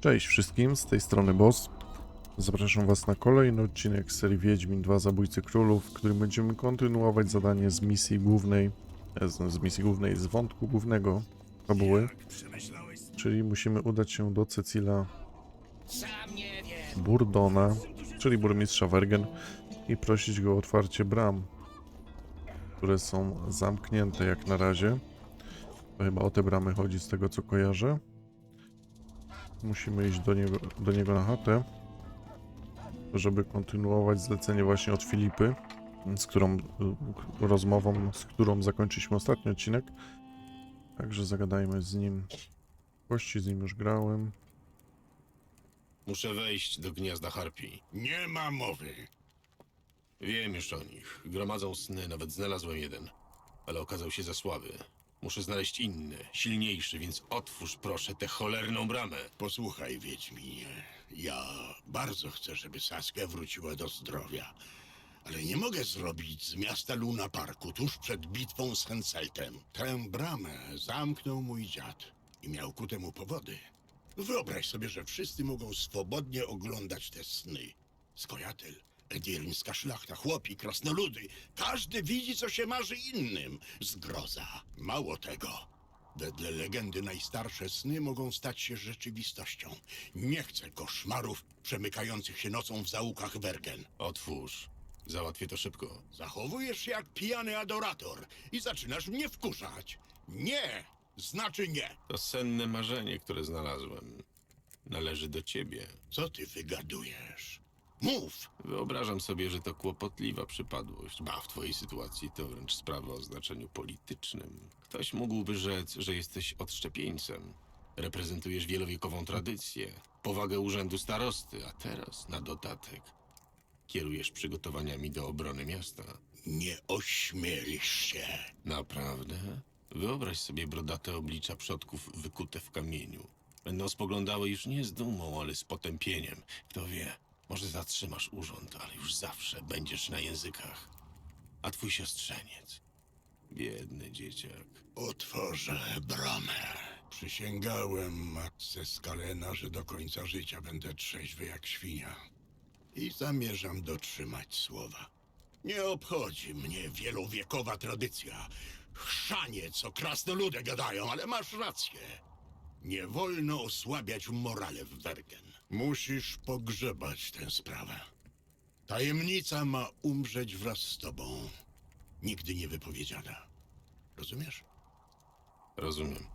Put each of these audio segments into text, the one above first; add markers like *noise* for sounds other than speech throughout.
Cześć wszystkim, z tej strony Boss. Zapraszam Was na kolejny odcinek serii Wiedźmin 2 Zabójcy Królów, w którym będziemy kontynuować zadanie z misji głównej, e, z, z misji głównej, z wątku głównego fabuły, czyli musimy udać się do Cecila Burdona, czyli burmistrza Wergen i prosić go o otwarcie bram, które są zamknięte jak na razie. To chyba o te bramy chodzi z tego co kojarzę. Musimy iść do niego, do niego na chatę, żeby kontynuować zlecenie właśnie od Filipy, z którą y, rozmową, z którą zakończyliśmy ostatni odcinek. Także zagadajmy z nim. Kości z nim już grałem. Muszę wejść do gniazda harpii. Nie ma mowy. Wiem już o nich. Gromadzą sny, nawet znalazłem jeden. Ale okazał się za słaby. Muszę znaleźć inny, silniejszy, więc otwórz proszę tę cholerną bramę. Posłuchaj, Wiedźminie. Ja bardzo chcę, żeby Saskia wróciła do zdrowia. Ale nie mogę zrobić z miasta Luna Parku tuż przed bitwą z Henseltem. Tę bramę zamknął mój dziad i miał ku temu powody. Wyobraź sobie, że wszyscy mogą swobodnie oglądać te sny. Skojatel, edirńska szlachta, chłopi, krasnoludy. Każdy widzi, co się marzy innym. Zgroza. Mało tego. Wedle legendy najstarsze sny mogą stać się rzeczywistością. Nie chcę koszmarów przemykających się nocą w zaułkach Wergen. Otwórz. Załatwię to szybko. Zachowujesz się jak pijany adorator i zaczynasz mnie wkurzać. Nie! Znaczy nie. To senne marzenie, które znalazłem. Należy do ciebie. Co ty wygadujesz? Mów! Wyobrażam sobie, że to kłopotliwa przypadłość. Ba, w twojej sytuacji to wręcz sprawa o znaczeniu politycznym. Ktoś mógłby rzec, że jesteś odszczepieńcem. Reprezentujesz wielowiekową tradycję, powagę urzędu starosty, a teraz, na dodatek, kierujesz przygotowaniami do obrony miasta. Nie ośmielisz się. Naprawdę? Wyobraź sobie brodate oblicza przodków wykute w kamieniu. Będą spoglądały już nie z dumą, ale z potępieniem. Kto wie, może zatrzymasz urząd, ale już zawsze będziesz na językach. A twój siostrzeniec? Biedny dzieciak. Otworzę bramę. Przysięgałem matce Skalena, że do końca życia będę trzeźwy jak świnia. I zamierzam dotrzymać słowa. Nie obchodzi mnie wielowiekowa tradycja. Chrzanie, co krasnoludy gadają, ale masz rację. Nie wolno osłabiać morale w Wergen. Musisz pogrzebać tę sprawę. Tajemnica ma umrzeć wraz z tobą. Nigdy nie wypowiedziana. Rozumiesz? Rozumiem.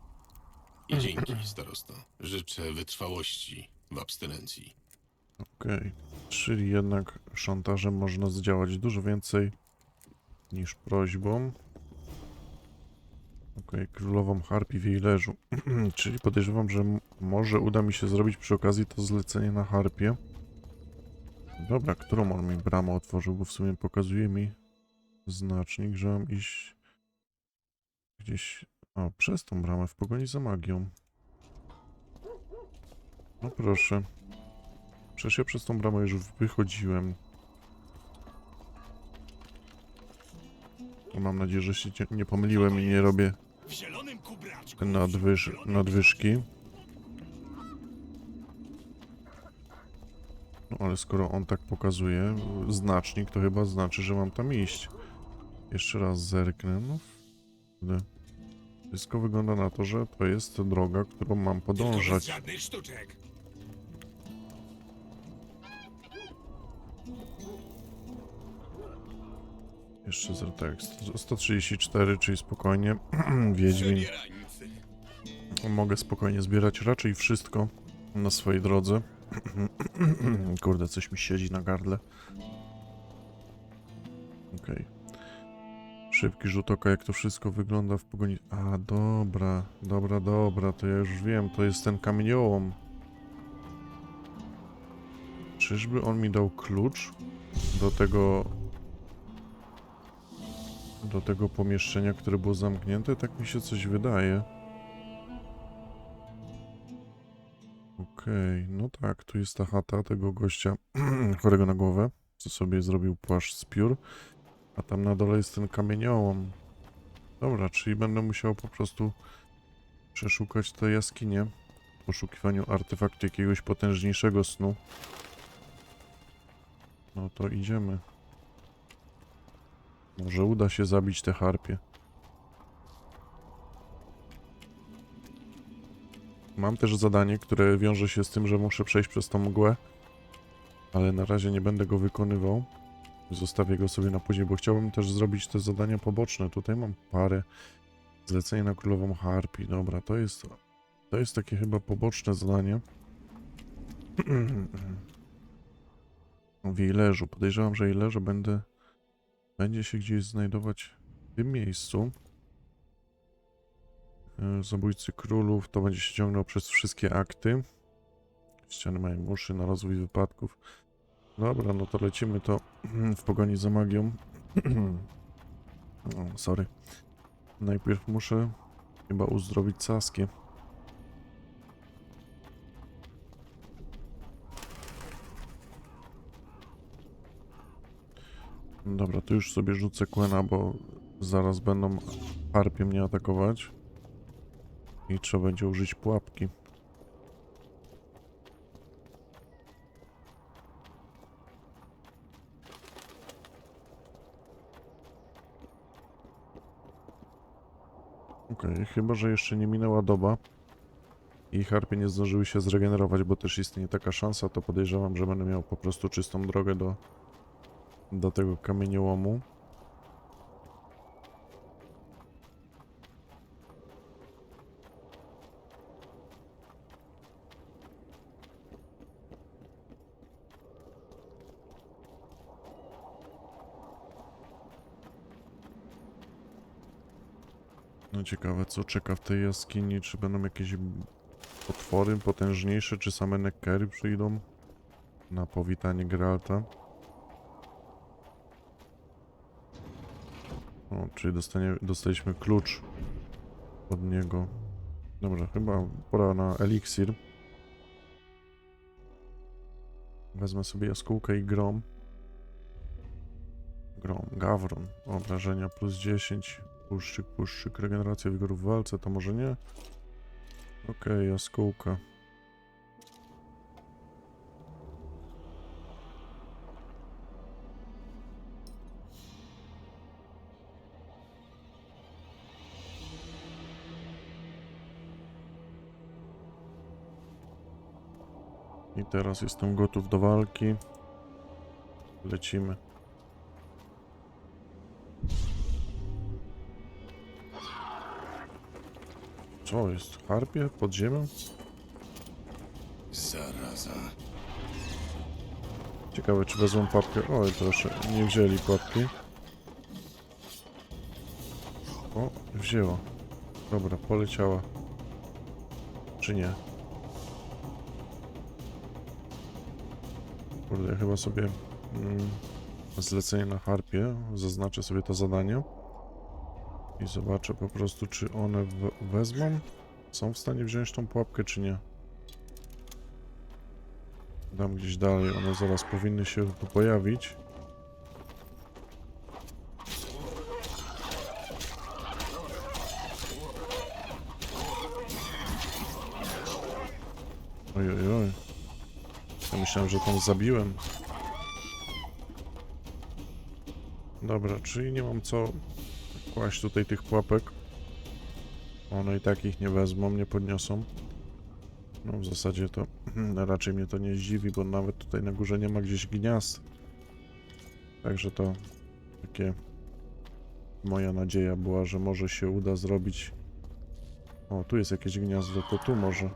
I dzięki, *clears throat* starosto. Życzę wytrwałości w abstynencji. Okej. Czyli jednak szantażem można zdziałać dużo więcej niż prośbą. Okej, królową harpi w jej leżu. *clears throat* Czyli podejrzewam, że może uda mi się zrobić przy okazji to zlecenie na harpie. Dobra, którą on mi bramę otworzył, bo w sumie pokazuje mi znacznik, że mam iść gdzieś... O, przez tą bramę w pogoni za magią. No proszę. Przecież ja przez tą bramę już wychodziłem. Mam nadzieję, że się nie pomyliłem i nie robię W zielonym kubraczku. nadwyż nadwyżki. No ale skoro on tak pokazuje znacznik, to chyba znaczy, że mam tam iść. Jeszcze raz zerknę. No. Wszystko wygląda na to, że to jest droga, którą mam podążać. żadnych sztuczek. Jeszcze z tekst. 134, czyli spokojnie. *clears throat* Wiedźmin. Mogę spokojnie zbierać raczej wszystko na swojej drodze. *clears throat* Kurde, coś mi siedzi na gardle. Okej. Szybki rzut oka, jak to wszystko wygląda w pogoni. A, dobra, dobra, dobra, to ja już wiem, to jest ten kamieniołom. Czyżby on mi dał klucz do tego do tego pomieszczenia, które było zamknięte? Tak mi się coś wydaje. Okej, no tak, tu jest ta chata tego gościa *clears throat* chorego na głowę, co sobie zrobił płaszcz z piór, a tam na dole jest ten kamieniołom. Dobra, czyli będę musiał po prostu przeszukać te jaskinie w poszukiwaniu artefaktu jakiegoś potężniejszego snu. No to idziemy. Może uda się zabić te harpie. Mam też zadanie, które wiąże się z tym, że muszę przejść przez tą mgłę, ale na razie nie będę go wykonywał. Zostawię go sobie na później, bo chciałbym też zrobić te zadania poboczne. Tutaj mam parę. Zlecenie na królową harpi. Dobra, to jest to jest takie chyba poboczne zadanie. *clears throat* W Jejlerzu. Podejrzewam, że Jejlerze będę będzie się gdzieś znajdować w tym miejscu. E, Zabójcy królów to będzie się ciągnął przez wszystkie akty. Ściany mają uszy na rozwój wypadków. Dobra, no to lecimy to *clears throat* w pogoni za magią. *clears throat* sorry. Najpierw muszę chyba uzdrowić Saskię. Dobra, to już sobie rzucę Quena, bo zaraz będą harpie mnie atakować. I trzeba będzie użyć pułapki. Okej, chyba że jeszcze nie minęła doba i harpie nie zdążyły się zregenerować, bo też istnieje taka szansa, to podejrzewam, że będę miał po prostu czystą drogę do, do tego kamieniołomu. No ciekawe, co czeka w tej jaskini, czy będą jakieś potwory potężniejsze, czy same nekkery przyjdą na powitanie Geralta. O, czyli dostanie, dostaliśmy klucz od niego. Dobra, chyba pora na eliksir. Wezmę sobie jaskółkę i grom. Grom, gawron. Obrażenia plus 10. Puszczyk, puszczyk. Regeneracja wigoru w walce, to może nie? Okej, jaskółka. I teraz jestem gotów do walki. Lecimy. Co jest? Harpie? Pod ziemią? Zaraza. Ciekawe, czy wezmą papkę. Oj, proszę, nie wzięli papki. O, wzięła. Dobra, poleciała. Czy nie? Kurde, chyba sobie mm, zlecenie na harpie. Zaznaczę sobie to zadanie. I zobaczę po prostu, czy one wezmą. Są w stanie wziąć tą pułapkę, czy nie. Dam gdzieś dalej, one zaraz powinny się tu pojawić. Oj, oj, oj. Myślałem, że tam zabiłem. Dobra, czyli nie mam co kłaść tutaj tych pułapek. One i tak ich nie wezmą, nie podniosą. No w zasadzie to *clears throat* raczej mnie to nie zdziwi, bo nawet tutaj na górze nie ma gdzieś gniazd. Także to takie moja nadzieja była, że może się uda zrobić. O, tu jest jakieś gniazdo, to tu może.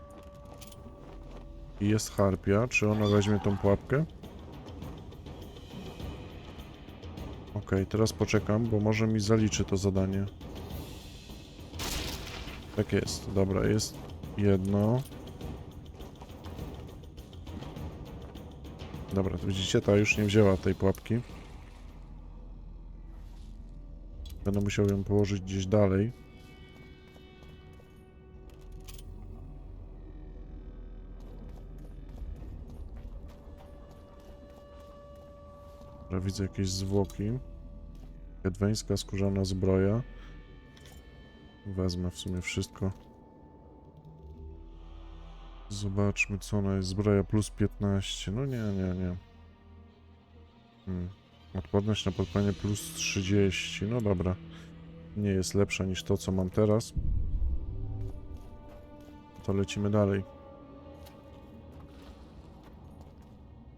I jest harpia, czy ona weźmie tą pułapkę? Okej, teraz poczekam, bo może mi zaliczy to zadanie. Tak jest, dobra, jest jedno. Dobra, to widzicie, ta już nie wzięła tej pułapki. Będę musiał ją położyć gdzieś dalej. Dobra, widzę jakieś zwłoki. Jedweńska skórzana zbroja. Wezmę w sumie wszystko. Zobaczmy, co ona jest. Zbroja plus 15. No nie, nie, nie. Hmm. Odporność na podpalenie plus 30. No dobra. Nie jest lepsza niż to, co mam teraz. To lecimy dalej.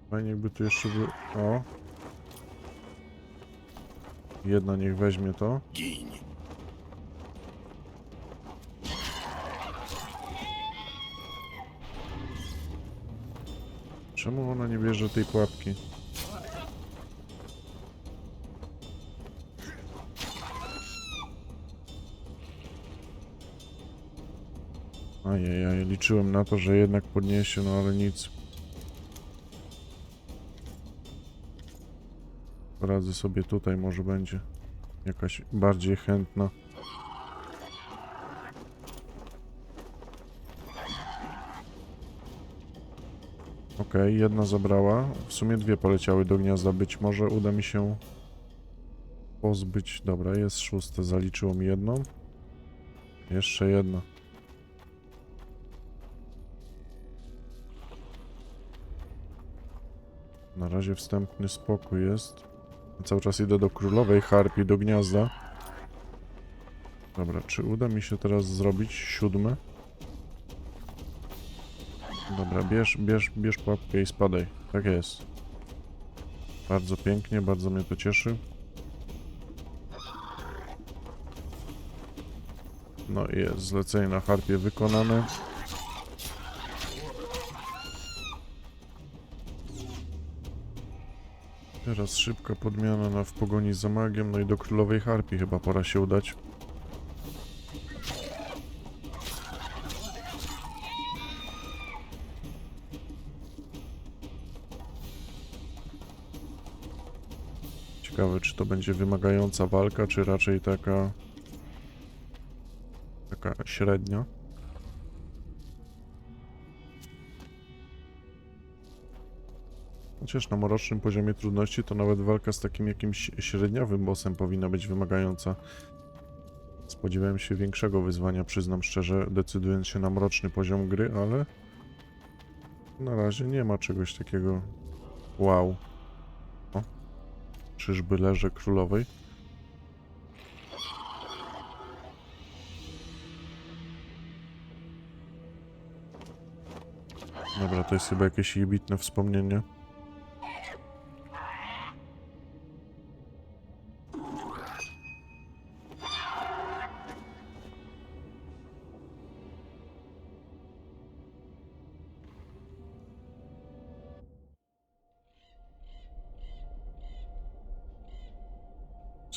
Fajnie jakby tu jeszcze by... O! Jedna niech weźmie to. Gin. Czemu ona nie bierze tej pułapki? Ajajaj, liczyłem na to, że jednak podniesie, no ale nic. Poradzę sobie tutaj, może będzie jakaś bardziej chętna. Okej, jedna zabrała. W sumie dwie poleciały do gniazda. Być może uda mi się pozbyć. Dobra, jest szóste. Zaliczyło mi jedną. Jeszcze jedna. Na razie wstępny spokój jest. Cały czas idę do królowej harpii, do gniazda. Dobra, czy uda mi się teraz zrobić siódme? Dobra, bierz, bierz, bierz pułapkę i spadaj. Tak jest. Bardzo pięknie, bardzo mnie to cieszy. No i jest, zlecenie na harpie wykonane. Teraz szybka podmiana na w pogoni za magiem, no i do królowej harpii chyba pora się udać. Ciekawe, czy to będzie wymagająca walka, czy raczej taka... taka średnia. Chociaż na mrocznym poziomie trudności to nawet walka z takim jakimś średniowym bossem powinna być wymagająca. Spodziewałem się większego wyzwania, przyznam szczerze, decydując się na mroczny poziom gry, ale na razie nie ma czegoś takiego wow. O. Czyżby leże królowej? Dobra, to jest chyba jakieś jebitne wspomnienie.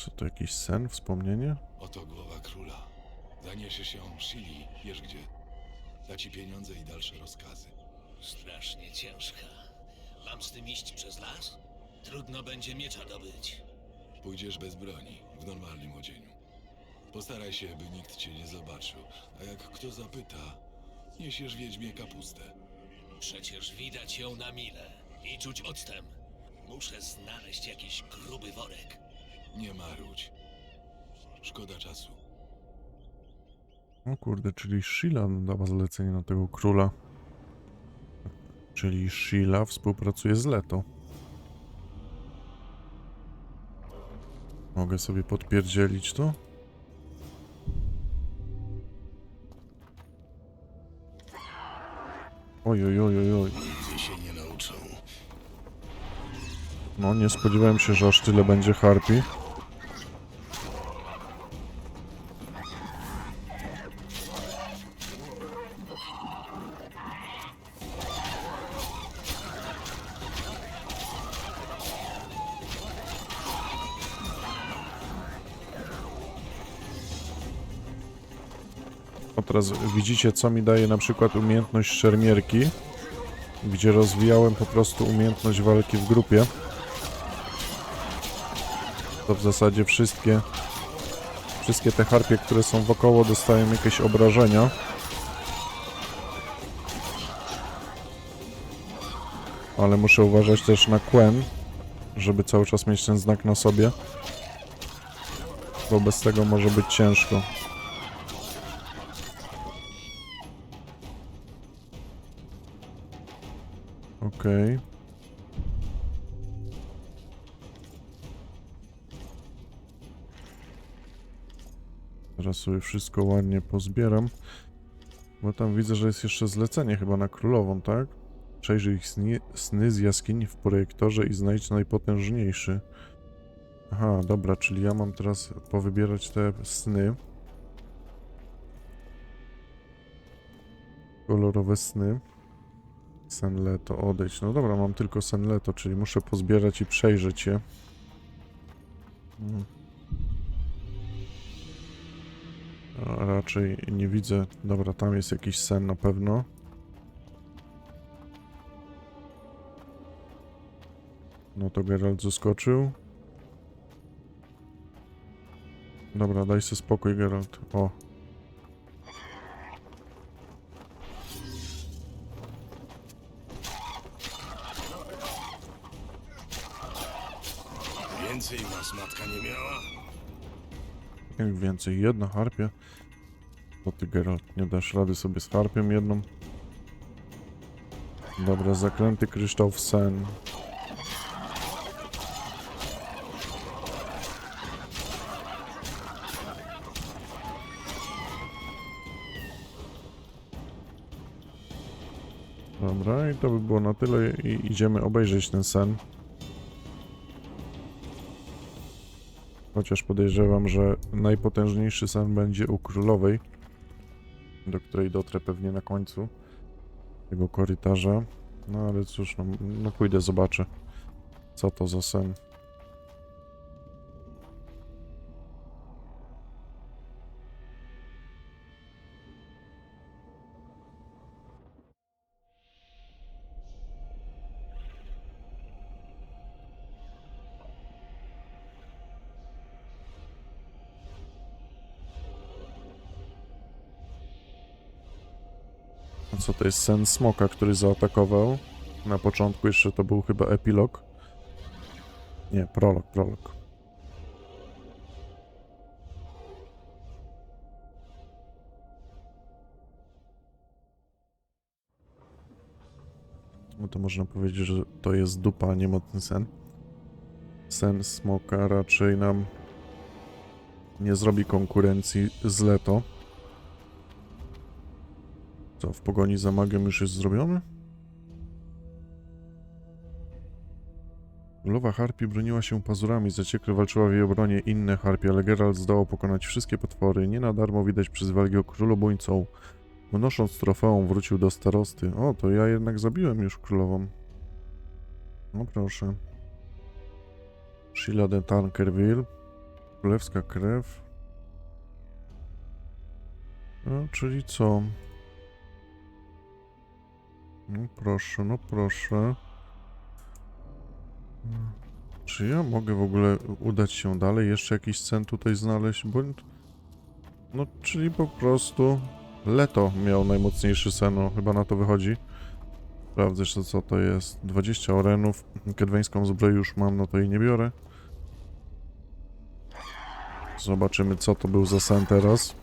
Co to jakiś sen, wspomnienie? Oto głowa króla. Zaniesiesz ją Shili, wiesz gdzie. Da ci pieniądze i dalsze rozkazy. Strasznie ciężka. Mam z tym iść przez las? Trudno będzie miecza dobyć. Pójdziesz bez broni, w normalnym odzieniu. Postaraj się, by nikt cię nie zobaczył, a jak kto zapyta, niesiesz wiedźmie kapustę. Przecież widać ją na mile i czuć octem. Muszę znaleźć jakiś gruby worek. Nie marudź. Szkoda czasu. O kurde, czyli Sheila dała zlecenie na tego króla. Czyli Sheila współpracuje z Leto. Mogę sobie podpierdzielić to? Oj, oj, oj, oj, oj. No, nie spodziewałem się, że aż tyle będzie harpi. Teraz widzicie, co mi daje na przykład umiejętność szermierki, gdzie rozwijałem po prostu umiejętność walki w grupie. To w zasadzie wszystkie wszystkie te harpie, które są wokoło dostają jakieś obrażenia. Ale muszę uważać też na Quen, żeby cały czas mieć ten znak na sobie. Bo bez tego może być ciężko. Okej. Teraz sobie wszystko ładnie pozbieram. Bo tam widzę, że jest jeszcze zlecenie chyba na królową, tak? Przejrzyj ich sni- sny z jaskiń w projektorze i znajdź najpotężniejszy. Aha, dobra, czyli ja mam teraz powybierać te sny. Kolorowe sny. Senleto, odejdź. No dobra, mam tylko Senleto, czyli muszę pozbierać i przejrzeć je. Hmm. A raczej nie widzę. Dobra, tam jest jakiś sen na pewno. No to Geralt zaskoczył. Dobra, daj sobie spokój, Geralt. O. Więcej was matka nie miała? Jak więcej? Jedna harpia? To ty, Geralt, nie dasz rady sobie z harpią jedną? Dobra, zaklęty kryształ w sen. Dobra, i to by było na tyle i idziemy obejrzeć ten sen. Chociaż podejrzewam, że najpotężniejszy sen będzie u królowej, do której dotrę pewnie na końcu tego korytarza. No ale cóż, no, no pójdę, zobaczę, co to za sen. co to jest sen smoka, który zaatakował? Na początku jeszcze to był chyba epilog. Nie, prolog, prolog. No to można powiedzieć, że to jest dupa, a nie mocny sen. Sen smoka raczej nam nie zrobi konkurencji z Leto. Co, w pogoni za magiem już jest zrobiony? Królowa harpi broniła się pazurami, zaciekle walczyła w jej obronie inne harpie, ale Geralt zdołał pokonać wszystkie potwory. Nie na darmo widać przyzwali go królobójcą. Unosząc trofeum wrócił do starosty. O, to ja jednak zabiłem już królową. No proszę. Sheila de Tankerville. Królewska krew. No, czyli co? No proszę, no proszę. Czy ja mogę w ogóle udać się dalej? Jeszcze jakiś cen tutaj znaleźć? Bo... No, czyli po prostu Leto miał najmocniejszy sen, no, chyba na to wychodzi. Sprawdzę jeszcze co to jest. 20 orenów. Kedweńską zbroję już mam, no to jej nie biorę. Zobaczymy co to był za sen teraz.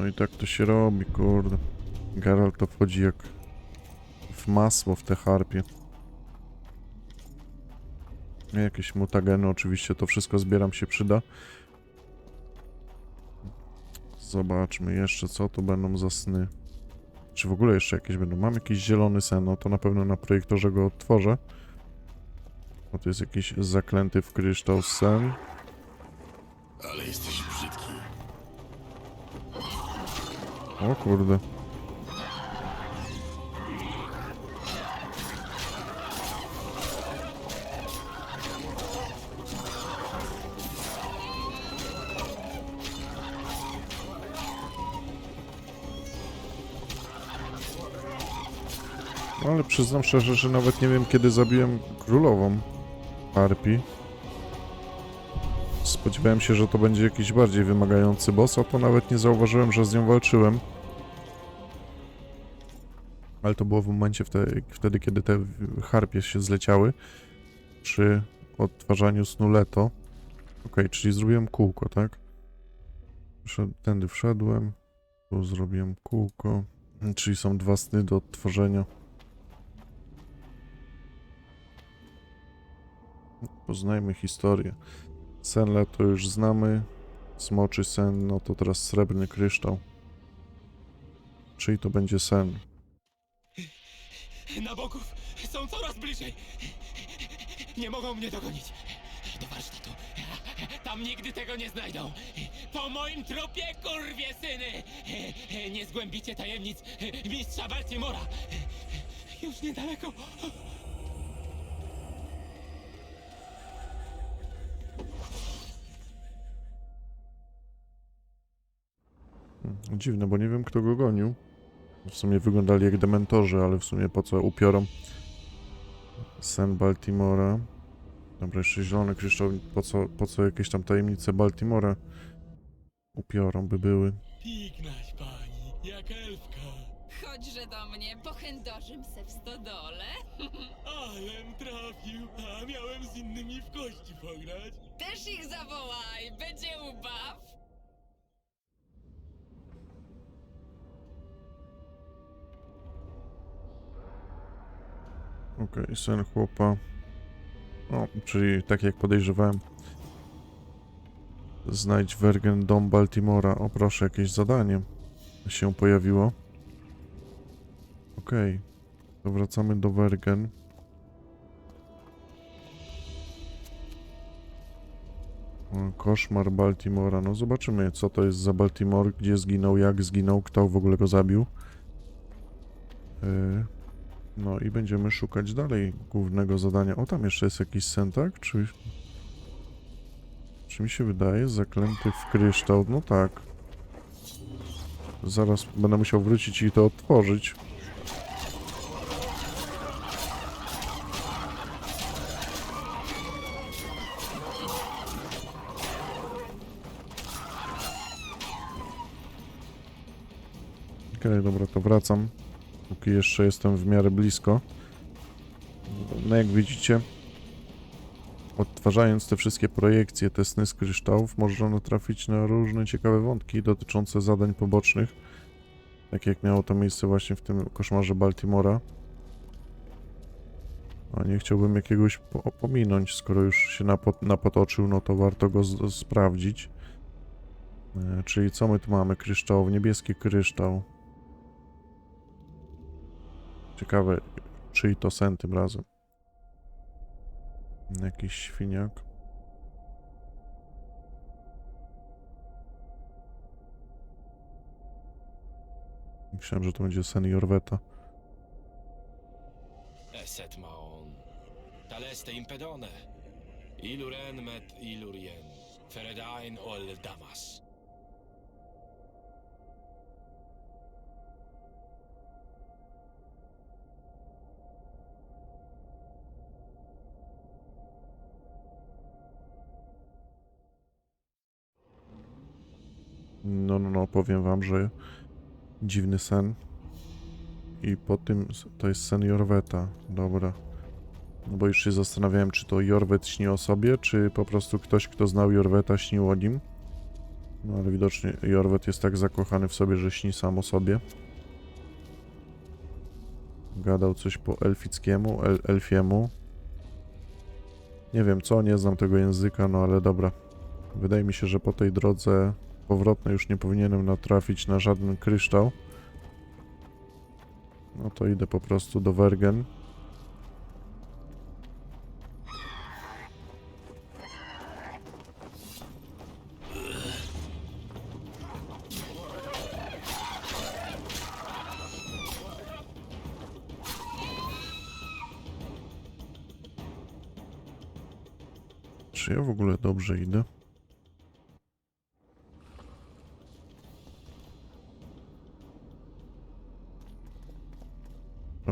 No i tak to się robi, kurde. Geralt to wchodzi jak w masło w te harpie. Jakieś mutageny, oczywiście to wszystko zbieram się przyda. Zobaczmy jeszcze, co to będą za sny. Czy w ogóle jeszcze jakieś będą? Mam jakiś zielony sen, no to na pewno na projektorze go odtworzę. Bo to jest jakiś zaklęty w kryształ sen. Ale jesteś brzydki. O kurde. Ale przyznam szczerze, że nawet nie wiem kiedy zabiłem królową Harpi. Spodziewałem się, że to będzie jakiś bardziej wymagający boss, a to nawet nie zauważyłem, że z nią walczyłem. Ale to było w momencie wtedy, kiedy te harpie się zleciały przy odtwarzaniu snu Leto. Okej, czyli zrobiłem kółko, tak? Tędy wszedłem. Tu zrobiłem kółko. Czyli są dwa sny do odtworzenia. Poznajmy historię. Sen Leto już znamy. Smoczy sen, no to teraz srebrny kryształ. Czyli to będzie sen. Na boków są coraz bliżej. Nie mogą mnie dogonić. Do warsztatu. Tam nigdy tego nie znajdą. Po moim trupie, kurwie syny! Nie zgłębicie tajemnic mistrza Baltimora. Już niedaleko. Dziwne, bo nie wiem kto go gonił. W sumie wyglądali jak dementorzy, ale w sumie po co upiorom? Sen Baltimora. Dobra, jeszcze zielony kryształ. Po co, po co jakieś tam tajemnice Baltimora? Upiorom by były. Pignaś pani, jak elfka. Chodźże do mnie, pochędożym se w stodole. *laughs* Alem trafił, a miałem z innymi w kości pograć. Też ich zawołaj, będzie ubaw. Okej, sen chłopa. O, czyli tak jak podejrzewałem. Znajdź Wergen dom Baltimora. O proszę, jakieś zadanie się pojawiło. Okej, to wracamy do Wergen. Koszmar Baltimora. No zobaczymy, co to jest za Baltimore, gdzie zginął, jak zginął, kto w ogóle go zabił. Yy, no i będziemy szukać dalej głównego zadania. O, tam jeszcze jest jakiś sen, tak? Czy... Czy mi się wydaje? Zaklęty w kryształ. No tak. Zaraz będę musiał wrócić i to otworzyć. Okej, dobra, to wracam. Póki jeszcze jestem w miarę blisko. No jak widzicie, odtwarzając te wszystkie projekcje, te sny z kryształów, można natrafić na różne ciekawe wątki dotyczące zadań pobocznych. Tak jak miało to miejsce właśnie w tym koszmarze Baltimora. A nie chciałbym jakiegoś po pominąć, skoro już się napot napotoczył, no to warto go sprawdzić. E, czyli co my tu mamy? Kryształ, niebieski kryształ. Ciekawe, czyj to sen tym razem. Jakiś świniak. Myślałem, że to będzie sen Jorweta. Eset maon. Taleste impedone. Iluren met ilurien. Feredain ol damas. No, no, no, powiem wam, że dziwny sen. I po tym to jest sen Jorweta. Dobra. No bo już się zastanawiałem, czy to Jorwet śni o sobie, czy po prostu ktoś, kto znał Jorweta, śnił o nim. No ale widocznie Jorwet jest tak zakochany w sobie, że śni sam o sobie. Gadał coś po elfickiemu, el elfiemu. Nie wiem co, nie znam tego języka, no ale dobra. Wydaje mi się, że po tej drodze powrotnej już nie powinienem natrafić na żaden kryształ. No to idę po prostu do Wergen. Czy ja w ogóle dobrze idę?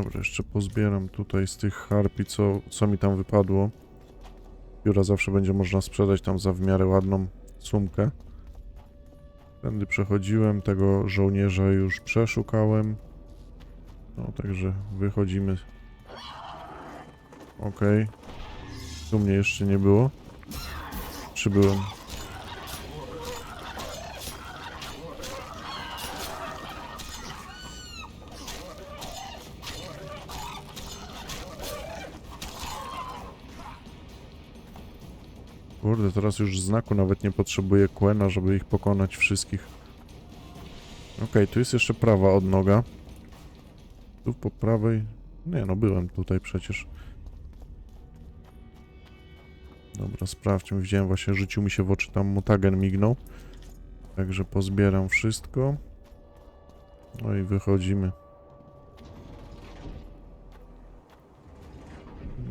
Dobra, jeszcze pozbieram tutaj z tych harpi, co, co mi tam wypadło. Pióra zawsze będzie można sprzedać tam za w miarę ładną sumkę. Tędy przechodziłem, tego żołnierza już przeszukałem. No, także wychodzimy. Okej. Tu mnie jeszcze nie było. Przybyłem. Kurde, teraz już znaku nawet nie potrzebuję Quena, żeby ich pokonać wszystkich. Okej, tu jest jeszcze prawa odnoga. Tu po prawej... Nie no, byłem tutaj przecież. Dobra, sprawdźmy. Widziałem właśnie, rzucił mi się w oczy tam mutagen mignął. Także pozbieram wszystko. No i wychodzimy.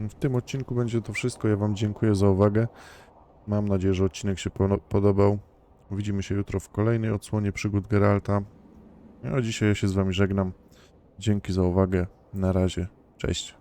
W tym odcinku będzie to wszystko. Ja Wam dziękuję za uwagę. Mam nadzieję, że odcinek się podobał. Widzimy się jutro w kolejnej odsłonie przygód Geralta. No, a dzisiaj ja się z Wami żegnam. Dzięki za uwagę. Na razie. Cześć.